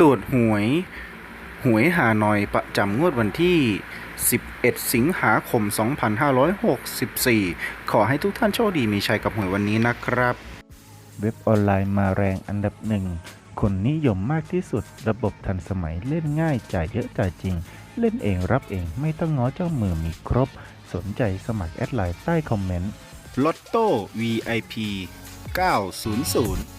ตรวจหวย หวยหาหน่อยประจำงวดวันที่ 11 สิงหาคม 2564 ขอให้ทุกท่านโชคดีมีชัยกับหวยวันนี้นะครับ เว็บออนไลน์มาแรงอันดับหนึ่ง คนนิยมมากที่สุด ระบบทันสมัยเล่นง่ายจ่ายเยอะจ่ายจริง เล่นเองรับเองไม่ต้องง้อเจ้ามือมีครบ สนใจสมัครแอดไลน์ใต้คอมเมนต์ลอตโต้ VIP 900